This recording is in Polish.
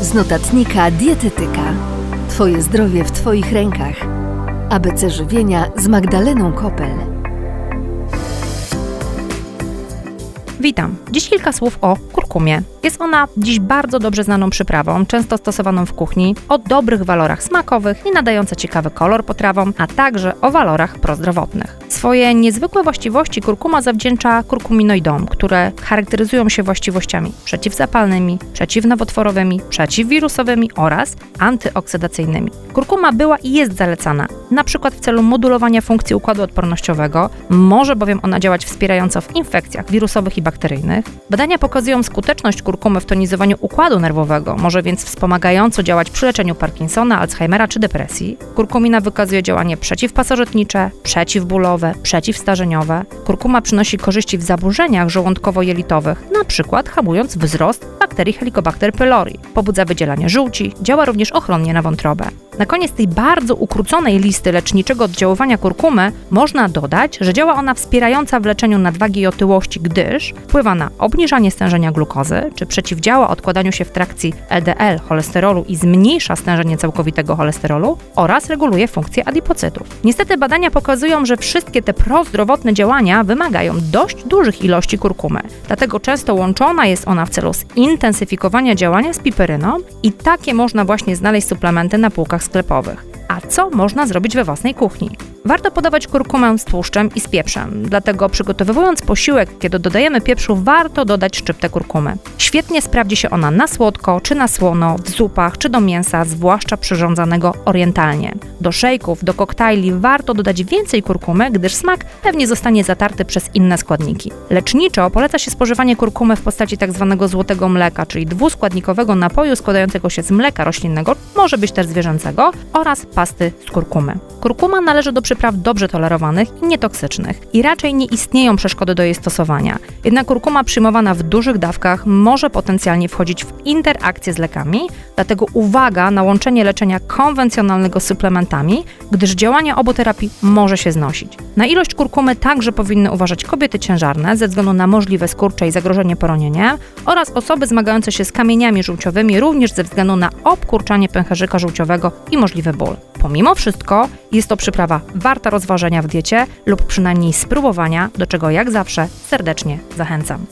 Z notatnika Dietetyka. Twoje zdrowie w Twoich rękach. ABC żywienia z Magdaleną Kopel. Witam. Dziś kilka słów o kurkumie. Jest ona dziś bardzo dobrze znaną przyprawą, często stosowaną w kuchni, o dobrych walorach smakowych i nadająca ciekawy kolor potrawom, a także o walorach prozdrowotnych. Swoje niezwykłe właściwości kurkuma zawdzięcza kurkuminoidom, które charakteryzują się właściwościami przeciwzapalnymi, przeciwnowotworowymi, przeciwwirusowymi oraz antyoksydacyjnymi. Kurkuma była i jest zalecana, na przykład w celu modulowania funkcji układu odpornościowego, może bowiem ona działać wspierająco w infekcjach wirusowych i bakteryjnych. Badania pokazują skuteczność kurkumy w tonizowaniu układu nerwowego, może więc wspomagająco działać przy leczeniu Parkinsona, Alzheimera czy depresji. Kurkumina wykazuje działanie przeciwpasożytnicze, przeciwbólowe, przeciwstarzeniowe. Kurkuma przynosi korzyści w zaburzeniach żołądkowo-jelitowych, przykład hamując wzrost bakterii Helicobacter pylori. Pobudza wydzielanie żółci, działa również ochronnie na wątrobę. Na koniec tej bardzo ukróconej listy leczniczego oddziaływania kurkumy można dodać, że działa ona wspierająca w leczeniu nadwagi i otyłości, gdyż wpływa na obniżanie stężenia glukozy, czy przeciwdziała odkładaniu się w trakcji LDL cholesterolu i zmniejsza stężenie całkowitego cholesterolu oraz reguluje funkcję adipocytów. Niestety badania pokazują, że wszystkie te prozdrowotne działania wymagają dość dużych ilości kurkumy. Dlatego często łączona jest ona w celu zintensyfikowania działania z piperyną i takie można właśnie znaleźć suplementy na półkach sklepowych. A co można zrobić we własnej kuchni? Warto podawać kurkumę z tłuszczem i z pieprzem, dlatego przygotowując posiłek, kiedy dodajemy pieprzu, warto dodać szczyptę kurkumy. Świetnie sprawdzi się ona na słodko czy na słono, w zupach czy do mięsa, zwłaszcza przyrządzanego orientalnie. Do szejków, do koktajli warto dodać więcej kurkumy, gdyż smak pewnie zostanie zatarty przez inne składniki. Leczniczo poleca się spożywanie kurkumy w postaci tzw. złotego mleka, czyli dwuskładnikowego napoju składającego się z mleka roślinnego, może być też zwierzęcego, oraz pasty z kurkumy. Kurkuma należy do przypraw dobrze tolerowanych i nietoksycznych i raczej nie istnieją przeszkody do jej stosowania. Jednak kurkuma przyjmowana w dużych dawkach może potencjalnie wchodzić w interakcję z lekami, dlatego uwaga na łączenie leczenia konwencjonalnego z suplementami, gdyż działanie obu terapii może się znosić. Na ilość kurkumy także powinny uważać kobiety ciężarne ze względu na możliwe skurcze i zagrożenie poronieniem oraz osoby zmagające się z kamieniami żółciowymi również ze względu na obkurczanie pęcherzyka żółciowego i możliwy ból. Pomimo wszystko jest to przyprawa warta rozważenia w diecie lub przynajmniej spróbowania, do czego jak zawsze serdecznie zachęcam.